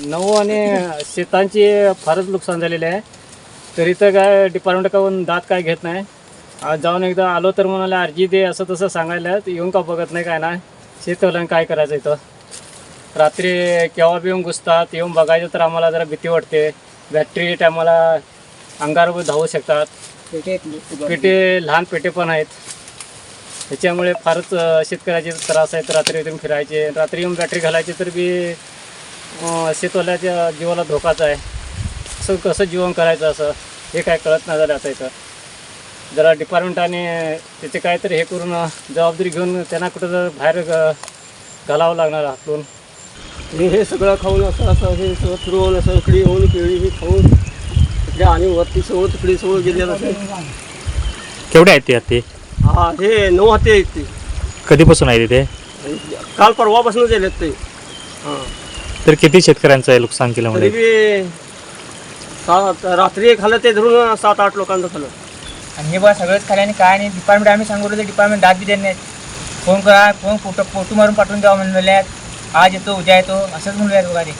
नऊ आणि शेतांची फारच नुकसान झालेले आहे. तर इथं काय डिपार्टमेंट काहून दात काय घेत नाही. आज जाऊन एकदा आलो तर म्हणाले अर्जी दे असं तसं सांगायला तर येऊन का बघत नाही काय नाही शेतकऱ्यांना काय करायचं इथं? रात्री केव्हा बी येऊन घुसतात येऊन बघायचं तर आम्हाला जरा भीती वाटते. बॅटरी टायमाला अंगावर धावू शकतात. पेटे लहान पेटे पण आहेत. त्याच्यामुळे फारच शेतकऱ्याचे त्रास आहेत. रात्री इथून फिरायचे रात्री येऊन बॅटरी घालायची तर बी शेतवाल्याच्या जीवाला धोकाच आहे. असं कसं जीवन करायचं असं हे काय कळत नाही झालं आता इथं. जरा डिपार्टमेंटाने त्याचे काहीतरी हे करून जबाबदारी घेऊन त्यांना कुठं जर बाहेर घालावं लागणार हातून हे हे सगळं खाऊन असं असं हे सगळं फिरवून असं इकडे येऊन केळी ही खाऊन इकडे आणि वरती सगळं तिकडे सगळं गेलेलं असं केवढे आहेत ते हत्ती? हा हे नऊ हाती आहेत ते. कधीपासून आहे तिथे काल परवापासून गेलेत ते. हां. तर किती शेतकऱ्यांचं आहे नुकसान केलं तरी म्हणजे बी सात रात्री एक खाल्लं ते धरून सात आठ लोकांचं खाल्लं. आणि हे बघा सगळंच खाले आणि काय नाही. डिपार्टमेंट आम्ही सांगू ते डिपार्टमेंट दाद बी देत नाहीत. फोन करा फोन फोटो फोटो मारून पाठवून द्यावा म्हणले आज येतो उद्या येतो असंच म्हणूयात बघा ते.